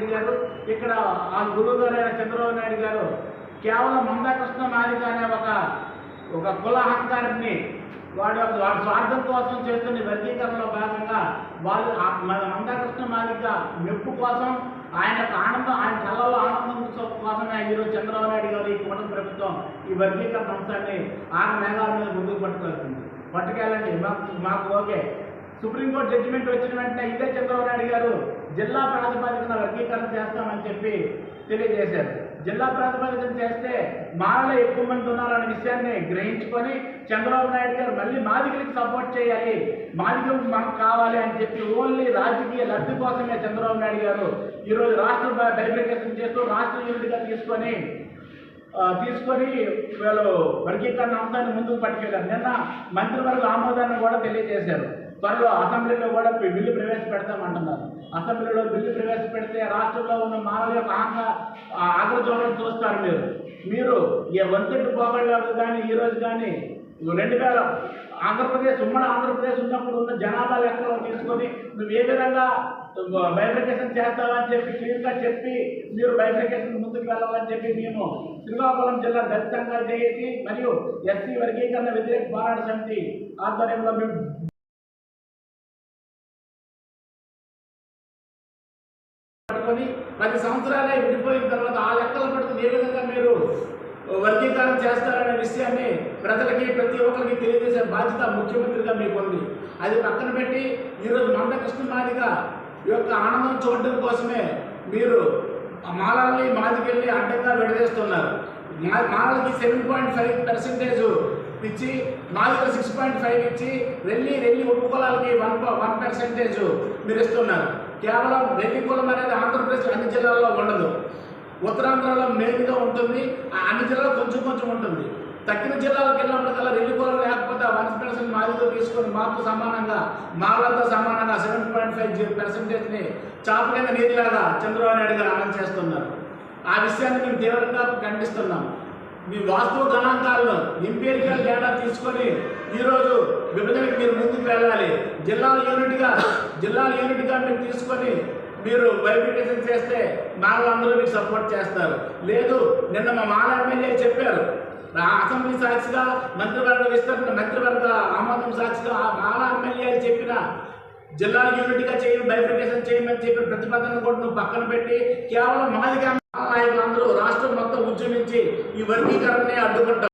రెడ్డి గారు ఇక్కడ ఆ గురువు గారైన చంద్రబాబు నాయుడు గారు కేవలం మందాకృష్ణ మాదిగ అనే ఒక ఒక కుల అహంకారాన్ని వాడి యొక్క వాడి స్వార్థం కోసం చేస్తున్న వర్గీకరణలో భాగంగా వాళ్ళు మన మందాకృష్ణ మాదిగ మెప్పు కోసం ఆయన యొక్క ఆనందం ఆయన కళ్ళలో ఆనందం కోసం- కోసమే ఈరోజు చంద్రబాబు నాయుడు గారు ఈ కుటుంబ ప్రభుత్వం ఈ వర్గీకరణ అంశాన్ని ఆరు మేఘాల మీద ముందుకు పట్టుకెళ్తుంది. పట్టుకెళ్ళండి. మాకు మాకు ఓకే. సుప్రీంకోర్టు జడ్జిమెంట్ వచ్చిన వెంటనే ఇదే చంద్రబాబు నాయుడు జిల్లా ప్రాతిపదికన వర్గీకరణ చేస్తామని చెప్పి తెలియజేశారు. జిల్లా ప్రాతిపదికన చేస్తే మాలో ఎక్కువ మంది ఉన్నారనే విషయాన్ని గ్రహించుకొని చంద్రబాబు నాయుడు గారు మళ్ళీ మాదిగలకు సపోర్ట్ చేయాలి. మాదిగం మాకు కావాలి అని చెప్పి ఓన్లీ రాజకీయ లబ్ధి కోసమే చంద్రబాబు నాయుడు గారు ఈరోజు రాష్ట్ర బైఫికేషన్ చేస్తూ రాష్ట్ర యూనిట్గా తీసుకొని తీసుకొని వీళ్ళు వర్గీకరణ అంశాన్ని ముందుకు పట్టుకెళ్ళారు. నిన్న మంత్రివర్గ ఆమోదాన్ని కూడా తెలియజేశారు. త్వరలో అసెంబ్లీలో కూడా బిల్లు ప్రవేశపెడతామంటున్నారు. అసెంబ్లీలో బిల్లు ప్రవేశపెడితే రాష్ట్రంలో ఉన్న మానవుల యొక్క ఆంగ ఆగ్రచోళం చూస్తారు మీరు. మీరు ఏ వంతెట్టు పోగొట్టారు కానీ ఈ రోజు కానీ రెండు వేల ఆంధ్రప్రదేశ్ ఉమ్మడి ఆంధ్రప్రదేశ్ ఉన్నప్పుడు ఉన్న జనాభా లెక్కలో తీసుకొని నువ్వు ఏ విధంగా బైఫికేషన్ చేస్తావని చెప్పి క్లియర్గా చెప్పి మీరు బైఫికేషన్ ముందుకు వెళ్ళాలని చెప్పి మేము శ్రీకాకుళం జిల్లా దళితంగా చేసి మరియు ఎస్సీ వర్గీకరణ వ్యతిరేక పోరాట సమితి ఆధ్వర్యంలో మేము పట్టుకొని పది సంవత్సరాలే విడిపోయిన తర్వాత ఆ లెక్కలు పట్టుకుని ఏ విధంగా మీరు వర్గీకరణ చేస్తారనే విషయాన్ని ప్రజలకి ప్రతి ఒక్కరికి తెలియజేసే బాధ్యత ముఖ్యమంత్రిగా మీకు ఉంది. అది పక్కన పెట్టి ఈరోజు మంద కృష్ణమాదిగా యొక్క ఆనందం చూడడం కోసమే మీరు మాలల్ని మాదికెళ్ళి అడ్డంగా విడదీస్తున్నారు. మా- సెవెన్ పాయింట్ ఫైవ్ పర్సెంటేజ్ ఇచ్చి నాలుగు సిక్స్ పాయింట్ ఫైవ్ ఇచ్చి వెళ్ళి రెల్లి ఉపకులాలకి వన్ వన్ పర్సెంటేజ్ మీరు ఇస్తున్నారు కేవలం రెల్లి కులం అనేది ఆంధ్రప్రదేశ్ అన్ని జిల్లాల్లో ఉండదు. ఉత్తరాంధ్రలో మెయిన్గా ఉంటుంది ఆ అన్ని జిల్లాలో కొంచెం కొంచెం ఉంటుంది. తక్కిన జిల్లాలకు వెళ్ళినప్పటికల్లా రెల్లి కులం లేకపోతే వన్ పర్సెంట్ మాదితో తీసుకొని మాకు సమానంగా మాలతో సమానంగా సెవెన్ పాయింట్ ఫైవ్ పర్సెంటేజ్ని చాపు కింద నీతిలాగా చంద్రబాబు నాయుడు గారు అమలు చేస్తున్నారు. ఆ విషయాన్ని మేము తీవ్రంగా ఖండిస్తున్నాం. మీ వాస్తవ గణాంకాలను ఎంపీరికల్ డేటా తీసుకొని ఈరోజు విభజనకి మీరు ముందుకు వెళ్ళాలి. జిల్లాల యూనిట్గా జిల్లాల యూనిట్గా మీరు తీసుకొని మీరు వెరిఫికేషన్ చేస్తే మాలందరూ మీకు సపోర్ట్ చేస్తారు. లేదు నిన్న మా మాల ఎమ్మెల్యే చెప్పారు. అసెంబ్లీ సాక్షిగా మంత్రివర్గ విస్తరణ మంత్రివర్గ ఆమోదం సాక్షిగా ఆ మాల ఎమ్మెల్యే చెప్పిన జిల్లా యూనిట్గా చేయడం బైఫికేషన్ చేయమని చెప్పి ప్రతిపాదన కూడా నువ్వు పక్కన పెట్టి కేవలం మాదిగా నాయకులందరూ రాష్ట్రం మొత్తం ఉద్యమించి ఈ వర్గీకరణని అడ్డుకుంటారు.